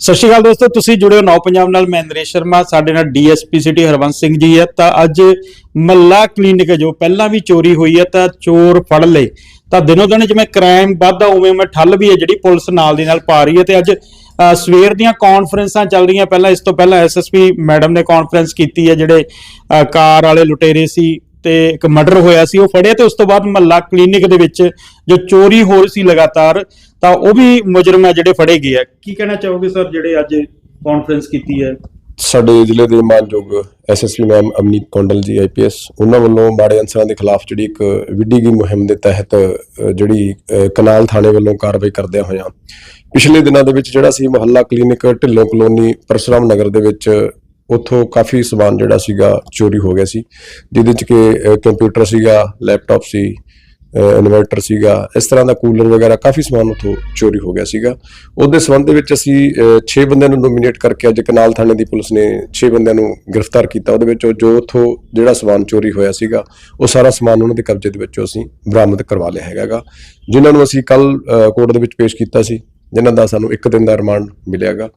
ਸਤਿ ਸ਼੍ਰੀ ਅਕਾਲ ਦੋਸਤੋ, ਤੁਸੀਂ ਜੁੜੇ ਹੋ ਨੌ ਪੰਜਾਬ ਨਾਲ। ਮੈਂ ਨਰੇਸ਼ ਸ਼ਰਮਾ, ਸਾਡੇ ਨਾਲ ਡੀਐਸਪੀ ਸਿਟੀ ਹਰਵੰਸ ਸਿੰਘ ਜੀ ਹੈ। ਤਾਂ ਅੱਜ ਮੱਲਾ ਕਲੀਨਿਕ ਜੋ ਪਹਿਲਾਂ ਵੀ ਚੋਰੀ ਹੋਈ ਹੈ, ਤਾਂ ਚੋਰ ਫੜ ਲਏ। ਤਾਂ ਦਿਨੋ ਦਿਨ ਜਿਵੇਂ ਕ੍ਰਾਈਮ ਵੱਧਦਾ, ਉਵੇਂ ਉਵੇਂ ਠੱਲ ਵੀ ਹੈ, ਜਿਹੜੀ ਪੁਲਿਸ ਨਾਲ ਦੀ ਨਾਲ ਪਾ ਰਹੀ ਹੈ। ਤੇ ਅੱਜ ਸਵੇਰ ਦੀਆਂ ਕਾਨਫਰੰਸਾਂ ਚੱਲ ਰਹੀਆਂ। ਪਹਿਲਾਂ ਇਸ ਤੋਂ ਪਹਿਲਾਂ ਐਸਐਸਪੀ ਮੈਡਮ ਨੇ ਕਾਨਫਰੰਸ ਕੀਤੀ ਹੈ, ਜਿਹੜੇ ਕਾਰ ਵਾਲੇ ਲੁਟੇਰੇ ਸੀ ਤੇ ਇੱਕ ਮਰਡਰ ਹੋਇਆ ਸੀ ਉਹ ਫੜਿਆ ਤੇ ਉਸ ਤੋਂ ਬਾਅਦ ਮਹੱਲਾ ਕਲੀਨਿਕ ਦੇ ਵਿੱਚ ਜੋ ਚੋਰੀ ਹੋ ਰਹੀ ਸੀ ਲਗਾਤਾਰ ਤਾਂ ਉਹ ਵੀ ਮੁਜਰਮ ਆ ਜਿਹੜੇ ਫੜੇ ਗਏ ਆ। ਕੀ ਕਹਿਣਾ ਚਾਹੋਗੇ ਸਰ ਜਿਹੜੇ ਅੱਜ ਕਾਨਫਰੰਸ ਕੀਤੀ ਹੈ? ਸਾਡੇ ਜ਼ਿਲ੍ਹੇ ਦੇ ਮਾਨਯੋਗ ਐਸਐਸਪੀ ਮੈਮ ਅਮਨੀਤ ਕੌਂਡਲ ਜੀ ਆਈਪੀਐਸ ਉਹਨਾਂ ਵੱਲੋਂ ਮਾੜੇ ਅਨਸਰਾਂ ਦੇ ਖਿਲਾਫ ਜਿਹੜੀ ਇੱਕ ਵਿੱਢੀ ਗਈ ਮੁਹਿੰਮ ਦੇ ਤਹਿਤ ਅ, ਜਿਹੜੀ ਕਨਾਲ ਥਾਣੇ ਵੱਲੋਂ ਕਾਰਵਾਈ ਕਰਦਿਆਂ ਹੋਇਆ ਪਿਛਲੇ ਦਿਨਾਂ ਦੇ ਵਿੱਚ ਜਿਹੜਾ ਸੀ ਮੁਹੱਲਾ ਕਲੀਨਿਕ ਢਿੱਲੋਂ ਕਲੋਨੀ ਪਰਸ਼ਰਾਮ ਨਗਰ ਦੇ ਵਿੱਚ ਉੱਥੋਂ ਕਾਫੀ ਸਮਾਨ ਜਿਹੜਾ ਸੀਗਾ ਚੋਰੀ ਹੋ ਗਿਆ ਸੀ। ਜਿਹਦੇ ਚ ਕਿ ਕੰਪਿਊਟਰ ਸੀਗਾ ਲੈਪਟਾਪ ਸੀ ਇਨਵਰਟਰ ਸੀਗਾ, ਇਸ ਤਰ੍ਹਾਂ ਦਾ ਕੂਲਰ ਵਗੈਰਾ ਕਾਫੀ ਸਮਾਨ ਉੱਥੋਂ ਚੋਰੀ ਹੋ ਗਿਆ ਸੀਗਾ। ਉਹਦੇ ਸੰਬੰਧ ਵਿੱਚ ਅਸੀਂ 6 ਬੰਦਿਆਂ ਨੂੰ ਨੋਮੀਨੇਟ ਕਰਕੇ ਅੱਜ ਕਨਾਲ ਥਾਣੇ ਦੀ ਪੁਲਿਸ ਨੇ 6 ਬੰਦਿਆਂ ਨੂੰ ਗ੍ਰਿਫਤਾਰ ਕੀਤਾ। ਉਹਦੇ ਵਿੱਚੋਂ ਜੋ ਉੱਥੋਂ ਜਿਹੜਾ ਸਮਾਨ ਚੋਰੀ ਹੋਇਆ ਸੀਗਾ, ਉਹ ਸਾਰਾ ਸਮਾਨ ਉਹਨਾਂ ਦੇ ਕਬਜ਼ੇ ਦੇ ਵਿੱਚੋਂ ਅਸੀਂ ਬਰਾਮਦ ਕਰਵਾ ਲਿਆ ਹੈਗਾਗਾ ਜਿਨ੍ਹਾਂ ਨੂੰ ਅਸੀਂ ਕੱਲ ਕੋਰਟ ਦੇ ਵਿੱਚ ਪੇਸ਼ ਕੀਤਾ ਸੀ, ਜਿਨ੍ਹਾਂ ਦਾ ਸਾਨੂੰ ਇੱਕ ਦਿਨ ਦਾ ਰਿਮਾਂਡ ਮਿਲਿਆਗਾ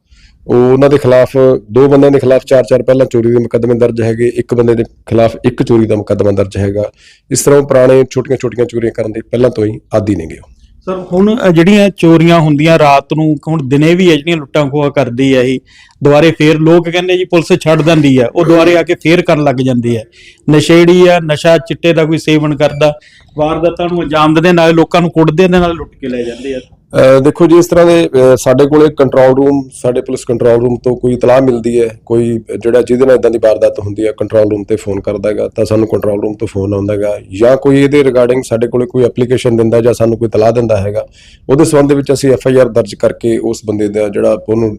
ਉਹ ਉਹਨਾਂ ਦੇ ਖਿਲਾਫ, ਦੋ ਬੰਦਿਆਂ ਦੇ ਖਿਲਾਫ ਚਾਰ ਚਾਰ ਪਹਿਲਾਂ ਚੋਰੀ ਦੇ ਮੁਕੱਦਮੇ ਦਰਜ ਹੈਗੇ, ਇੱਕ ਬੰਦੇ ਦੇ ਖਿਲਾਫ ਇੱਕ ਚੋਰੀ ਦਾ ਮੁਕੱਦਮਾ ਦਰਜ ਹੈਗਾ। ਇਸ ਤਰ੍ਹਾਂ ਉਹ ਪੁਰਾਣੇ ਛੋਟੀਆਂ ਛੋਟੀਆਂ ਚੋਰੀਆਂ ਕਰਨ ਦੇ ਪਹਿਲਾਂ ਤੋਂ ਹੀ ਆਦੀ ਨੇਗੇ ਉਹ। ਸਰ, ਹੁਣ ਜਿਹੜੀਆਂ ਚੋਰੀਆਂ ਹੁੰਦੀਆਂ ਰਾਤ ਨੂੰ ਹੁਣ ਦਿਨੇ ਵੀ ਹੈ ਜਿਹੜੀਆਂ ਲੁੱਟਾਂ ਖੋਹਾਂ ਕਰਦੀ ਹੈ ਇਹ, ਦੁਬਾਰੇ ਫੇਰ ਲੋਕ ਕਹਿੰਦੇ ਜੀ ਪੁਲਿਸ ਛੱਡ ਦਿੰਦੀ ਹੈ, ਉਹ ਦੁਬਾਰੇ ਆ ਕੇ ਫੇਰ ਕਰਨ ਲੱਗ ਜਾਂਦੀ ਹੈ। ਨਸ਼ੇੜੀ ਆ, ਨਸ਼ਾ ਚਿੱਟੇ ਦਾ ਕੋਈ ਸੇਵਨ ਕਰਦਾ, ਵਾਰਦਾਤਾਂ ਨੂੰ ਅੰਜਾਮ ਦਿੰਦੇ, ਨਾਲ ਲੋਕਾਂ ਨੂੰ ਕੁੱਟਦੇ, ਨਾਲ ਲੁੱਟ ਕੇ ਲੈ ਜਾਂਦੇ ਆ। ਦੇਖੋ ਜੀ, ਇਸ ਤਰ੍ਹਾਂ ਦੇ ਸਾਡੇ ਕੋਲੇ ਕੰਟਰੋਲ ਰੂਮ ਸਾਡੇ ਪੁਲਿਸ ਕੰਟਰੋਲ ਰੂਮ ਤੋਂ ਕੋਈ ਇਤਲਾਹ ਮਿਲਦੀ ਹੈ, ਕੋਈ ਜਿਹੜਾ ਜਿਹਦੇ ਨਾਲ ਇਦਾਂ ਦੀ ਵਾਰਦਾਤ ਹੁੰਦੀ ਹੈ ਕੰਟਰੋਲ ਰੂਮ ਤੇ ਫੋਨ ਕਰਦਾ ਹੈਗਾ, ਤਾਂ ਸਾਨੂੰ ਕੰਟਰੋਲ ਰੂਮ ਤੋਂ ਫੋਨ ਆਉਂਦਾ ਹੈਗਾ, ਜਾਂ ਕੋਈ ਇਹਦੇ ਰਿਗਾਰਡਿੰਗ ਸਾਡੇ ਕੋਲੇ ਕੋਈ ਐਪਲੀਕੇਸ਼ਨ ਦਿੰਦਾ ਜਾਂ ਸਾਨੂੰ ਕੋਈ ਇਤਲਾਹ ਦਿੰਦਾ ਹੈਗਾ, ਉਹਦੇ ਸੰਬੰਧ ਵਿੱਚ ਅਸੀਂ ਐਫ ਆਈ ਆਰ ਦਰਜ ਕਰਕੇ ਉਸ ਬੰਦੇ ਦਾ ਜਿਹੜਾ ਉਹਨੂੰ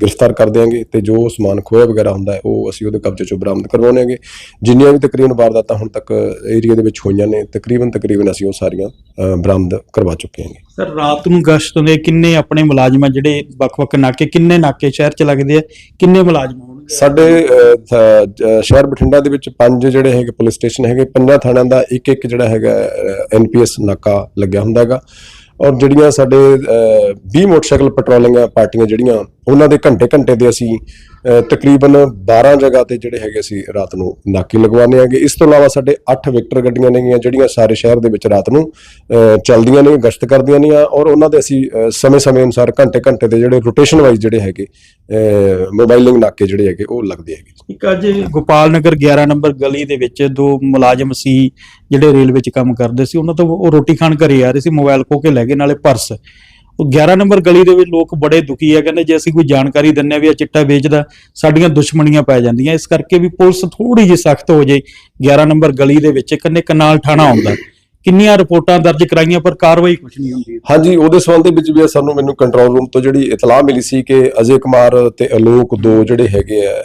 ਗ੍ਰਿਫਤਾਰ ਕਰ ਦਿਆਂਗੇ ਤੇ ਜੋ ਸਮਾਨ ਖੋਇਆ ਵਗੈਰਾ ਹੁੰਦਾ ਹੈ, ਉਹ ਅਸੀਂ ਉਹਦੇ ਕਬਜ਼ੇ ਚੋਂ ਬਰਾਮਦ ਕਰਵਾਉਣੇ ਹੈਗੇ। ਜਿੰਨੀਆਂ ਵੀ ਤਕਰੀਬਨ ਵਾਰਦਾਤਾਂ ਹੁਣ ਤੱਕ ਏਰੀਆ ਦੇ ਵਿੱਚ ਹੋਈਆਂ ਨੇ, ਤਕਰੀਬਨ ਤਕਰੀਬਨ ਅਸੀਂ ਉਹ ਸਾਰੀਆਂ ਬਰਾਮਦ ਕਰਵਾ ਚੁੱਕੇ ਹਾਂਗੇ। ਸਰ ਰਾਤ ਨੂੰ ਗਸ਼ਤ ਹੁੰਦੇ ਕਿੰਨੇ ਆਪਣੇ ਮੁਲਾਜ਼ਮ ਆ ਜਿਹੜੇ ਵੱਖ-ਵੱਖ ਨਾਕੇ ਕਿੰਨੇ ਨਾਕੇ ਸ਼ਹਿਰ ਚ ਲੱਗਦੇ ਆ ਕਿੰਨੇ ਮੁਲਾਜ਼ਮ ਹੋਣਗੇ? ਸਾਡੇ ਅਹ, ਥ- ਜ- ਸ਼ਹਿਰ ਬਠਿੰਡਾ ਦੇ ਵਿੱਚ ਪੰਜ ਜਿਹੜੇ ਹੈਗੇ ਪੁਲਿਸ ਸਟੇਸ਼ਨ ਹੈਗੇ ਪੰਜਾਂ ਥਾਣਿਆਂ ਦਾ ਇੱਕ ਇੱਕ ਜਿਹੜਾ ਹੈਗਾ ਐਨਪੀਐਸ ਨਾਕਾ ਲੱਗਿਆ ਹੁੰਦਾ ਹੈਗਾ। ਔਰ ਜਿਹੜੀਆਂ ਸਾਡੇ ਅਹ, 20 ਮੋਟਰਸਾਈਕਲ ਪੈਟਰੋਲਿੰਗ ਪਾਰਟੀਆਂ ਜਿਹੜੀਆਂ ਉਹਨਾਂ ਦੇ ਘੰਟੇ ਘੰਟੇ ਦੇ ਅਸੀਂ ਤਕਰੀਬਨ 12 ਜਗ੍ਹਾ ਤੇ ਜਿਹੜੇ ਹੈਗੇ ਸੀ ਰਾਤ ਨੂੰ ਨਾਕੇ ਲਗਵਾਉਂਦੇ ਹੈਗੇ। ਇਸ ਤੋਂ ਇਲਾਵਾ ਸਾਡੇ 8 ਵਿਕਟਰ ਗੱਡੀਆਂ ਨੇਗੀਆਂ, ਜਿਹੜੀਆਂ ਸਾਰੇ ਸ਼ਹਿਰ ਦੇ ਵਿੱਚ ਰਾਤ ਨੂੰ ਚੱਲਦੀਆਂ ਨੇ ਗਸ਼ਤ ਕਰਦੀਆਂ ਨੇ ਔਰ ਉਹਨਾਂ ਦੇ ਅਸੀਂ ਸਮੇਂ-ਸਮੇਂ ਅਨੁਸਾਰ ਘੰਟੇ ਘੰਟੇ ਦੇ ਜਿਹੜੇ ਰੋਟੇਸ਼ਨ ਵਾਈਜ਼ ਜਿਹੜੇ ਹੈਗੇ ਮੋਬਾਈਲਿੰਗ ਨਾਕੇ ਜਿਹੜੇ ਹੈਗੇ, ਉਹ ਲੱਗਦੇ ਹੈਗੇ। ਇੱਕ ਅੱਜ ਗੋਪਾਲ ਨਗਰ 11 ਨੰਬਰ ਗਲੀ ਦੇ ਵਿੱਚ ਦੋ ਮੁਲਾਜ਼ਮ ਸੀ, ਜਿਹੜੇ ਰੇਲਵੇ 'ਚ ਕੰਮ ਕਰਦੇ ਸੀ। ਉਹਨਾਂ ਤੋਂ ਉਹ ਰੋਟੀ ਖਾਣ ਘਰੇ ਆ ਰਹੇ ਸੀ, ਮੋਬਾਈਲ ਖੋ ਕੇ ਲੈ ਗਏ, ਨਾਲੇ ਪਰਸ। ਉਹ 11 ਨੰਬਰ ਗਲੀ ਦੇ ਵਿੱਚ ਲੋਕ ਬੜੇ ਦੁਖੀ ਆ, ਕਹਿੰਦੇ ਜੇ ਅਸੀਂ ਕੋਈ ਜਾਣਕਾਰੀ ਦਿੰਨੇ ਆ ਵੀ ਇਹ ਚਿੱਟਾ ਵੇਚਦਾ, ਸਾਡੀਆਂ ਦੁਸ਼ਮਣੀਆਂ ਪੈ ਜਾਂਦੀਆਂ। ਇਸ ਕਰਕੇ ਵੀ ਪੁਲਿਸ ਥੋੜੀ ਜਿਹੀ ਸਖਤ ਹੋ ਜੇ 11 ਨੰਬਰ ਗਲੀ ਦੇ ਵਿੱਚ ਕੰਨੇ ਕਨਾਲ ਠਾਣਾ ਆਉਂਦਾ। ਕਿੰਨੀਆਂ ਰਿਪੋਰਟਾਂ ਦਰਜ ਕਰਾਈਆਂ, ਪਰ ਕਾਰਵਾਈ ਕੁਝ ਨਹੀਂ ਹੁੰਦੀ। ਹਾਂਜੀ, ਉਹਦੇ ਸਵਾਲ ਦੇ ਵਿੱਚ ਵੀ ਸਾਨੂੰ ਮੈਨੂੰ ਕੰਟਰੋਲ ਰੂਮ ਤੋਂ ਜਿਹੜੀ ਇਤਲਾਹ ਮਿਲੀ ਸੀ ਕਿ ਅਜੇ ਕੁਮਾਰ ਤੇ ਅਲੋਕ ਦੋ ਜਿਹੜੇ ਹੈਗੇ ਆ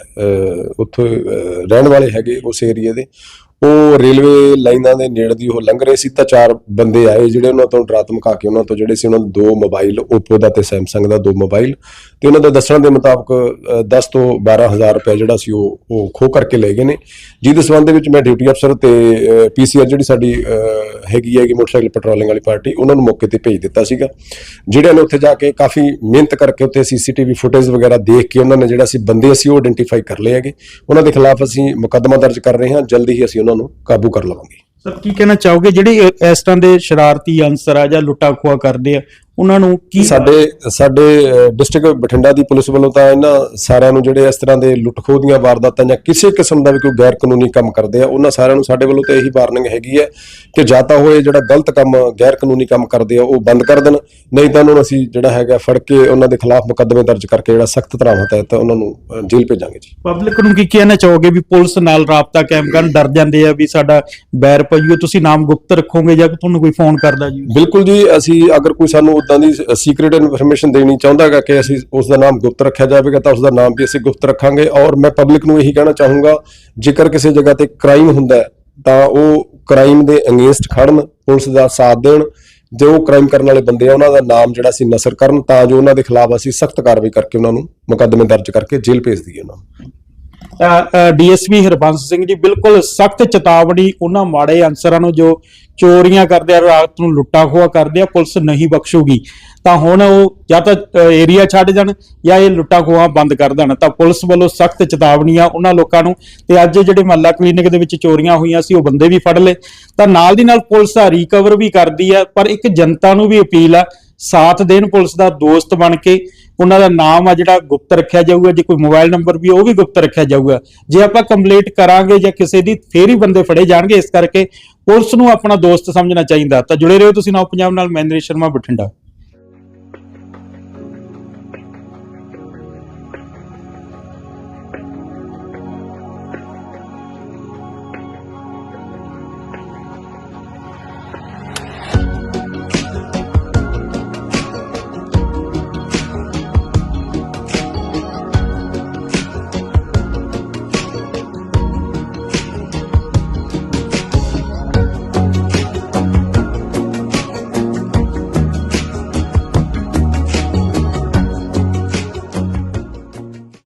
ਉੱਥੇ ਰਹਿਣ ਵਾਲੇ ਹੈਗੇ ਉਸ ਏਰੀਆ ਦੇ ਉਹ ਰੇਲਵੇ ਲਾਈਨਾਂ ਦੇ ਨੇੜੇ ਦੀ ਉਹ ਲੰਘ ਰਹੇ ਸੀ ਤਾਂ ਚਾਰ ਬੰਦੇ ਆਏ ਜਿਹੜੇ ਉਹਨਾਂ ਤੋਂ ਡਰਾ ਧਮਕਾ ਕੇ ਉਹਨਾਂ ਤੋਂ ਜਿਹੜੇ ਸੀ ਉਹਨਾਂ ਦੇ ਦੋ ਮੋਬਾਈਲ Oppo ਦਾ ਤੇ Samsung ਦਾ ਦੋ ਮੋਬਾਈਲ ਤੇ ਉਹਨਾਂ ਦਾ ਦੱਸਣ ਦੇ ਮੁਤਾਬਕ ਅਹ, 10 ਤੋਂ 12000 ਰੁਪਏ ਜਿਹੜਾ ਸੀ ਉਹ ਉਹ ਖੋ ਕਰਕੇ ਲੈ ਗਏ ਨੇ। ਜਿਹਦੇ ਸੰਬੰਧ ਦੇ ਵਿੱਚ ਮੈਂ ਡਿਊਟੀ ਅਫਸਰ ਤੇ ਪੀਸੀਆਰ ਜਿਹੜੀ ਸਾਡੀ ਅਹ, ਹੈਗੀ ਹੈਗੀ ਮੋਟਰਸਾਈਕਲ ਪੈਟਰੋਲਿੰਗ ਵਾਲੀ ਪਾਰਟੀ ਉਹਨਾਂ ਨੂੰ ਮੌਕੇ ਤੇ ਭੇਜ ਦਿੱਤਾ ਸੀਗਾ। ਜਿਹੜਿਆਂ ਨੇ ਉੱਥੇ ਜਾ ਕੇ ਕਾਫੀ ਮਿਹਨਤ ਕਰਕੇ ਉੱਥੇ ਸੀਸੀਟੀਵੀ ਫੁਟੇਜ ਵਗੈਰਾ ਦੇਖ ਕੇ ਉਹਨਾਂ ਨੇ ਜਿਹੜਾ ਸੀ ਬੰਦੇ ਅਸੀਂ ਉਹ ਆਇਡੈਂਟੀਫਾਈ ਕਰ ਲਏ ਹੈਗੇ। ਉਹਨਾਂ ਦੇ ਖਿਲਾਫ ਅਸੀਂ ਮੁਕੱਦਮਾ ਦਰਜ ਕਰ ਰਹੇ ਹਾਂ ਜਲਦੀ ਹੀ ਅਸੀਂ ਉਹਨਾਂ ਨੂੰ ਕਾਬੂ ਕਰ ਲਵਾਂਗੇ। ਸਰ ਕੀ ਕਹਿਣਾ ਚਾਹੋਗੇ? ਜਿਹੜੇ ਇਸ ਤਰ੍ਹਾਂ ਦੇ ਸ਼ਰਾਰਤੀ ਅਨਸਰ ਆ ਜਾਂ ਲੁੱਟਾ ਖੋਆ ਕਰਦੇ ਆ ਉਹਨਾਂ ਨੂੰ ਕੀ ਸਾਡੇ ਸਾਡੇ ਡਿਸਟ੍ਰਿਕਟ ਬਠਿੰਡਾ ਦੀ ਪੁਲਿਸ ਵੱਲੋਂ ਤਾਂ ਇਹਨਾਂ ਸਾਰਿਆਂ ਨੂੰ ਜਿਹੜੇ ਇਸ ਤਰ੍ਹਾਂ ਦੇ ਲੁੱਟਖੋ ਦੀਆਂ ਵਾਰਦਾਤਾਂ ਜਾਂ ਕਿਸੇ ਕਿਸਮ ਦਾ ਵੀ ਕੋਈ ਗੈਰ ਕਾਨੂੰਨੀ ਕੰਮ ਕਰਦੇ ਆ ਉਹਨਾਂ ਸਾਰਿਆਂ ਨੂੰ ਸਾਡੇ ਵੱਲੋਂ ਤਾਂ ਇਹੀ ਵਾਰਨਿੰਗ ਹੈਗੀ ਹੈ ਕਿ ਜਾਂ ਤਾਂ ਉਹ ਇਹ ਜਿਹੜਾ ਗਲਤ ਕੰਮ ਗੈਰ ਕਾਨੂੰਨੀ ਕੰਮ ਕਰਦੇ ਆ ਉਹ ਬੰਦ ਕਰ ਦੇਣ। ਨਹੀਂ ਤਾਂ ਉਹਨਾਂ ਨੂੰ ਅਸੀਂ ਜਿਹੜਾ ਹੈਗਾ ਫੜ ਕੇ ਉਹਨਾਂ ਦੇ ਖਿਲਾਫ ਮੁਕੱਦਮੇ ਦਰਜ ਕਰਕੇ ਜਿਹੜਾ ਸਖਤ ਧਾਰਾਵਾਂ ਤਹਿਤ ਉਹਨਾਂ ਨੂੰ ਜੇਲ੍ਹ ਭੇਜਾਂਗੇ ਜੀ। ਪਬਲਿਕ ਨੂੰ ਕੀ ਕਹਿਣਾ ਚਾਹੋਗੇ ਵੀ ਪੁਲਿਸ ਨਾਲ ਰਾਬਤਾ ਕਾਇਮ ਕਰਨ? ਡਰ ਜਾਂਦੇ ਆ ਵੀ ਸਾਡਾ ਬੈਰ ਪਈਓ ਤੁਸੀਂ ਨਾਮ ਗੁਪਤ ਰੱਖੋਗੇ ਜਾਂ ਤੁਹਾਨੂੰ ਕੋਈ ਫੋਨ ਕਰਦਾ ਜੀ? ਬਿਲਕੁਲ ਜੀ, ਅਸੀਂ ਅਗਰ ਕੋਈ ਸਾਨੂੰ ਉਦਾਂ ਦੀ ਸੀਕ੍ਰੀਟ ਇਨਫੋਰਮੇਸ਼ਨ ਦੇਣੀ ਚਾਹੁੰਦਾ ਹੈਗਾ ਕਿ ਅਸੀਂ ਉਸ ਦਾ ਨਾਮ ਗੁਪਤ ਰੱਖਿਆ ਜਾਵੇਗਾ, ਤਾਂ ਉਸ ਦਾ ਨਾਮ ਵੀ ਅਸੀਂ ਗੁਪਤ ਰੱਖਾਂਗੇ ਔਰ ਮੈਂ ਪਬਲਿਕ ਨੂੰ ਇਹੀ ਕਹਿਣਾ ਚਾਹੂੰਗਾ, ਜੇਕਰ ਕਿਸੇ ਜਗ੍ਹਾ ਤੇ ਕ੍ਰਾਈਮ ਹੁੰਦਾ ਹੈ, ਤਾਂ ਉਹ ਕ੍ਰਾਈਮ ਦੇ ਅਗੇਂਸਟ ਖੜਨ, ਪੁਲਿਸ ਦਾ ਸਾਥ ਦੇਣ, ਜੋ ਕ੍ਰਾਈਮ ਕਰਨ ਵਾਲੇ ਬੰਦੇ ਆ, ਉਹਨਾਂ ਦਾ ਨਾਮ ਜਿਹੜਾ ਸੀ ਨਸਰ ਕਰਨ, ਤਾਂ ਜੋ ਉਹਨਾਂ ਦੇ ਖਿਲਾਫ ਅਸੀਂ ਸਖਤ ਕਾਰਵਾਈ ਕਰਕੇ ਉਹਨਾਂ ਨੂੰ ਮੁਕੱਦਮੇ ਦਰਜ ਕਰਕੇ ਜੇਲ੍ਹ ਭੇਜ ਦਈਏ ਉਹਨਾਂ ਨੂੰ। ਡੀਐਸਪੀ ਹਰਬੰਸ ਸਿੰਘ ਜੀ, ਬਿਲਕੁਲ ਸਖਤ ਚੇਤਾਵਨੀ ਉਹਨਾਂ ਮਾੜੇ ਅਨਸਰਾਂ ਨੂੰ ਜੋ ਚੋਰੀਆਂ ਕਰਦੇ ਆ, ਰਾਤ ਨੂੰ ਲੁੱਟਾਂ ਖੋਹਾਂ ਕਰਦੇ ਆ, ਪੁਲਿਸ ਨਹੀਂ ਬਖਸ਼ੂਗੀ। ਤਾਂ ਹੁਣ ਉਹ ਜਾਂ ਤਾਂ ਏਰੀਆ ਛੱਡ ਜਾਣ ਜਾਂ ਇਹ ਲੁੱਟਾਂ ਖੋਹਾਂ ਬੰਦ ਕਰ ਦੇਣ। ਤਾਂ ਪੁਲਿਸ ਵੱਲੋਂ ਸਖਤ ਚੇਤਾਵਨੀ ਆ ਉਹਨਾਂ ਲੋਕਾਂ ਨੂੰ ਤੇ ਅੱਜ ਜਿਹੜੇ ਮਹੱਲਾ ਕਲੀਨਿਕ ਦੇ ਵਿੱਚ ਚੋਰੀਆਂ ਹੋਈਆਂ ਸੀ, ਉਹ ਬੰਦੇ ਵੀ ਫੜ ਲਏ। ਤਾਂ ਨਾਲ ਦੀ ਨਾਲ ਪੁਲਿਸ ਆ ਰਿਕਵਰ ਵੀ ਕਰਦੀ ਆ, ਪਰ ਇੱਕ ਜਨਤਾ ਨੂੰ ਵੀ ਅਪੀਲ ਆ, ਸਾਥ ਦੇਣ ਪੁਲਿਸ ਦਾ ਦੋਸਤ ਬਣ ਕੇ ਉਹਨਾਂ ਦਾ ਨਾਮ ਆ ਜਿਹੜਾ ਗੁਪਤ ਰੱਖਿਆ ਜਾਊਗਾ, ਜੇ ਕੋਈ ਮੋਬਾਈਲ ਨੰਬਰ ਵੀ ਉਹ ਵੀ ਗੁਪਤ ਰੱਖਿਆ ਜਾਊਗਾ। ਜੇ ਆਪਾਂ ਕੰਪਲੀਟ ਕਰਾਂਗੇ ਜਾਂ ਕਿਸੇ ਦੀ ਫੇਰ ਹੀ ਬੰਦੇ ਫੜੇ ਜਾਣਗੇ ਇਸ ਕਰਕੇ ਪੁਲਿਸ ਨੂੰ ਆਪਣਾ ਦੋਸਤ ਸਮਝਣਾ ਚਾਹੀਦਾ। ਤਾਂ ਜੁੜੇ ਰਹੋ ਤੁਸੀਂ ਨੌ ਪੰਜਾਬ ਨਾਲ ਮਹਿੰਦਰ ਸ਼ਰਮਾ ਬਠਿੰਡਾ।